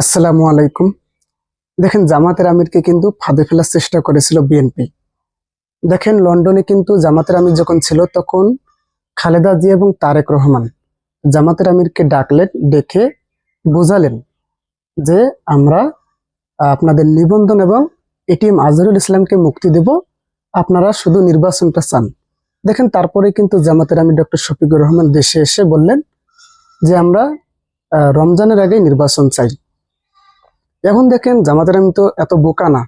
আসসালামু আলাইকুম। দেখেন, জামাতের আমিরকে কিন্তু ফাঁদে ফেলার চেষ্টা করেছিল বিএনপি দেখেন, লন্ডনে কিন্তু জামাতের আমির যখন ছিল, তখন খালেদা জিয়া এবং তারেক রহমান জামাতের আমিরকে ডাকলেন, ডেকে বোঝালেন যে আমরা আপনাদের নিবন্ধন এবং এটিএম আজহারুল ইসলামকে মুক্তি দেব, আপনারা শুধু নির্বাচনটা চান। দেখেন, তারপরে কিন্তু জামাতের আমির ডক্টর শফিকুর রহমান দেশে এসে বললেন যে আমরা রমজানের আগে নির্বাচন চাই। এখন দেখেন জামাতের আমি তো এত বোকা না।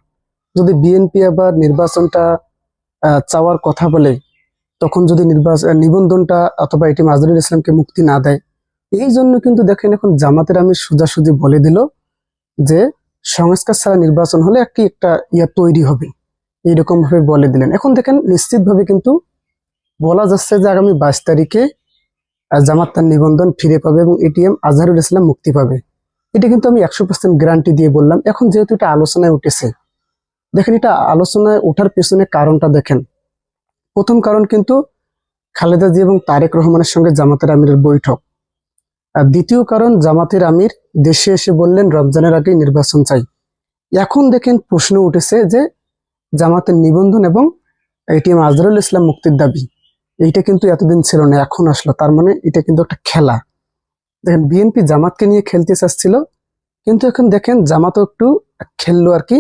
যদি বিএনপি আবার নির্বাচনটা চাওয়ার কথা বলে, তখন যদি নির্বাচন নিবন্ধনটা অথবা এটি মাজরুল ইসলামকে মুক্তি না দেয়, এই জন্য কিন্তু দেখেন এখন জামাতের আমি সোজাসুজি বলে দিল যে সংস্কার ছাড়া নির্বাচন হলে একটি একটা ইয়া তৈরি হবে। এইরকম ভাবে বলে দিলেন। এখন দেখেন নিশ্চিতভাবে কিন্তু বলা যাচ্ছে যে আগামী বাইশ তারিখে জামাত তার নিবন্ধন ফিরে পাবে এবং এটিএম আজহারুল ইসলাম মুক্তি পাবে। এটা কিন্তু আমি একশো পার্সেন্ট গ্যারান্টি দিয়ে বললাম। এখন যেহেতু এটা আলোচনায় উঠেছে, দেখেন এটা আলোচনায় ওঠার পেছনে কারণটা দেখেন। প্রথম কারণ কিন্তু খালেদা জি এবং তারেক রহমানের সঙ্গে জামাতের আমিরের বৈঠক। আর দ্বিতীয় কারণ, জামাতের আমির দেশে এসে বললেন, রমজানের আগেই নির্বাচন চাই। এখন দেখেন প্রশ্ন উঠেছে যে জামাতের নিবন্ধন এবং এটিএম আজহারুল ইসলাম মুক্তির দাবি, এইটা কিন্তু এতদিন ছিল না, এখন আসলো। তার মানে এটা কিন্তু একটা খেলা। দেখেন বিএনপি জামাতকে নিয়ে খেলতে চাচ্ছিল, কিন্তু এখন দেখেন জামাতও একটু খেললো আর কি।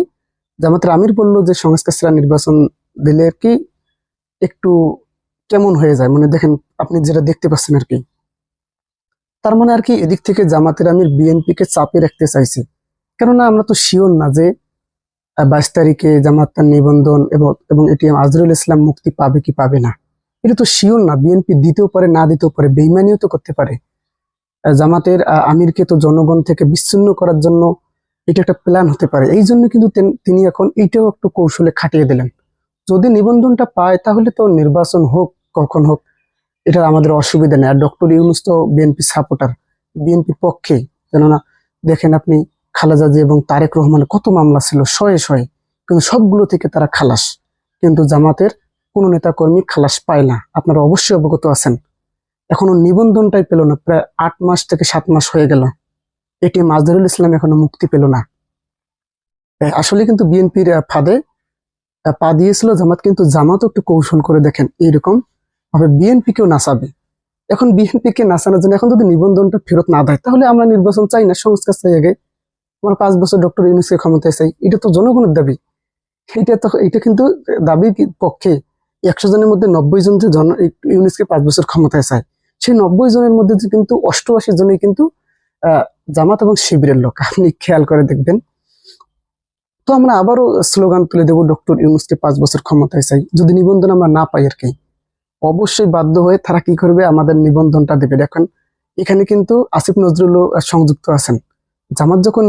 জামাতের আমির বলল যে, সংস্কার ছাড়া নির্বাচন দিলে আর কি একটু কেমন হয়ে যায়। মানে দেখেন, আপনি যেটা দেখতে পাচ্ছেন আর কি। তার মানে আর কি এদিক থেকে জামাতের আমির বিএনপি কে চাপে রাখতে চাইছে। কেননা আমরা তো শিওর না যে বাইশ তারিখে জামাত তার নিবন্ধন এবং এবং আজরুল ইসলাম মুক্তি পাবে কি পাবে না। এটা তো শিওর না বিএনপি দিতেও পারে, না দিতেও পারে, বেইমানিও তো করতে পারে। জামাতের আমিরকে তো জনগণ থেকে বিচ্ছিন্ন করার জন্য এটা একটা প্ল্যান হতে পারে। এই জন্য কিন্তু তিনি এখন এইটাও একটু কৌশলে খাটিয়ে দিলেন। যদি নিবন্ধনটা পায়, তাহলে তো নির্বাচন হোক, কখন হোক এটা আমাদের অসুবিধা নেই। আর ডক্টর ইউনুস তো বিএনপি সাপোর্টার বিএনপির পক্ষে। কেননা, দেখেন আপনি খালেদা জি এবং তারেক রহমানের কত মামলা ছিল, শয়ে শয়ে। কিন্তু সবগুলো থেকে তারা খালাস। কিন্তু জামাতের কোনো নেতাকর্মী খালাস পায় না। আপনারা অবশ্যই অবগত আছেন। এখনও নিবন্ধনটাই পেল না, প্রায় আট মাস থেকে সাত মাস হয়ে গেল। এটি মাজদারুল ইসলাম এখনও মুক্তি পেল না। আসলে কিন্তু বিএনপির ফাঁদে পা দিয়েছিল জামাত, কিন্তু জামাতও একটু কৌশল করে দেখেন এইরকম। ভাবে বিএনপি কেও নাচাবে। এখন বিএনপি কে নাচানোর জন্য এখন যদি নিবন্ধনটা ফেরত না দেয়, তাহলে আমরা নির্বাচন চাই না, সংস্কার চাই আগে। আমরা পাঁচ বছর ডক্টর ইউনুসকে ক্ষমতায় চাই, এটা তো জনগণের দাবি। এটা তো এটা কিন্তু দাবির পক্ষে? একশো জনের মধ্যে নব্বই জন যে জন ইউনুসকে পাঁচ বছর ক্ষমতায় চায়। সেই নব্বই জনের মধ্যে কিন্তু অষ্টআশি জনই কিন্তু জামাত এবং শিবিরের লোক। আপনি খেয়াল করে দেখবেন। তো আমরা আবারও স্লোগান তুলে দেবো ডক্টর ইউনুসকে পাঁচ বছর ক্ষমতায় চাই। যদি নিবন্ধন আমরা না পাই আর কি। অবশ্যই বাধ্য হয়ে তারা কি করবে? আমাদের নিবন্ধনটা দেবে। দেখেন, এখানে কিন্তু আসিফ নজরুলও সংযুক্ত আছেন। জামাত যখন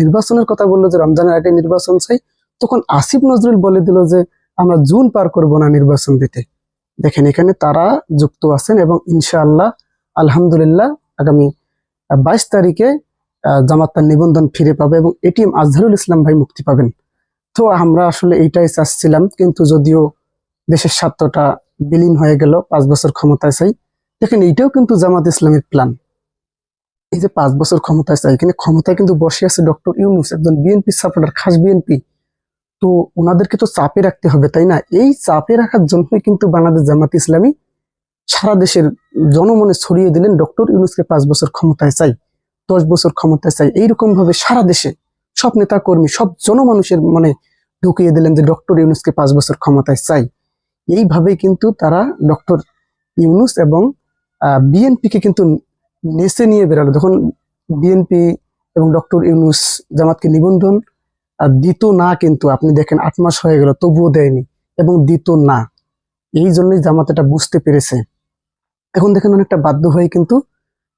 নির্বাচনের কথা বলল যে রমজানের আগে নির্বাচন চাই, তখন আসিফ নজরুল বলে দিল যে, আমরা জুন পার করব না নির্বাচন দিতে। দেখেন, এখানে তারা যুক্ত আছেন এবং ইনশাআল্লাহ, আলহামদুলিল্লাহ, আগামী বাইশ তারিখে জামাত তার নিবন্ধন ফিরে পাবে এবং এটিএম আজহারুল ইসলাম ভাই মুক্তি পাবেন। তো আমরা আসলে এইটাই চাচ্ছিলাম, কিন্তু যদিও দেশের স্বার্থটা বিলীন হয়ে গেল, পাঁচ বছর ক্ষমতায় চাই। দেখেন, এইটাও কিন্তু জামাত ইসলামের প্ল্যান এই যে পাঁচ বছর ক্ষমতায় চাই, এখানে ক্ষমতায় কিন্তু বসে আছে ডক্টর ইউনুস, একজন বিএনপি সাপোর্টার, খাস বিএনপি। তো ওনাদেরকে তো চাপে রাখতে হবে, তাই না? এই চাপে রাখার জন্যই কিন্তু বাংলাদেশ জামাত ইসলামী সারা দেশের জনমনে ছড়িয়ে দিলেন ডক্টর ইউনুসকে পাঁচ বছর ক্ষমতায় চাই, দশ বছর ক্ষমতায় চাই। এইরকম ভাবে সারা দেশে সব নেতা কর্মী সব জনমানুষের মনে ঢুকিয়ে দিলেন যে ডক্টর ইউনুসকে পাঁচ বছর ক্ষমতায় চাই। এইভাবেই কিন্তু তারা ডক্টর ইউনুস এবং বিএনপিকে কিন্তু নেচে নিয়ে বেরালো। যখন বিএনপি এবং ডক্টর ইউনুস জামাতকে নিবন্ধন দিত না কিন্তু আপনি দেখেন আট মাস হয়ে গেল তবুও দেয়নি। এবং দিত না। এই জন্যই জামাত এটা বুঝতে পেরেছে। এখন দেখেন অনেকটা বাধ্য হয়ে কিন্তু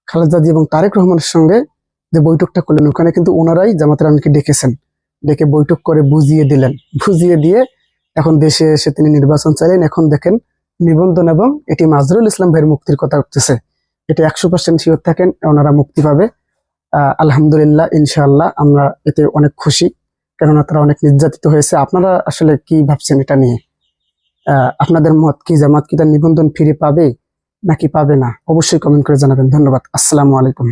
খালেদা জি এবং তারেক রহমানের সঙ্গে যে বৈঠকটা করলেন ওখানে কিন্তু ওনারাই জামাতের রানীকে ডেকেছেন। ডেকে বৈঠক করে বুঝিয়ে দিলেন। বুঝিয়ে দিয়ে এখন দেশে এসে তিনি নির্বাচন চাইলেন। এখন দেখেন নিবন্ধন এবং এটি মাজরুল ইসলাম ভাইয়ের মুক্তির কথা উঠতেছে। এটা একশো পার্সেন্ট শিওর থাকেন ওনারা মুক্তি পাবে। আহ, আলহামদুলিল্লাহ ইনশাআল্লাহ আমরা এতে অনেক খুশি। কেননা তারা অনেক নির্যাতিত হয়েছে। আপনারা আসলে কি ভাবছেন এটা নিয়ে? আপনাদের মত কি জামাত কি তার নিবন্ধন ফিরে পাবে নাকি পাবে না? অবশ্যই কমেন্ট করে জানাবেন। ধন্যবাদ। আসসালামু আলাইকুম।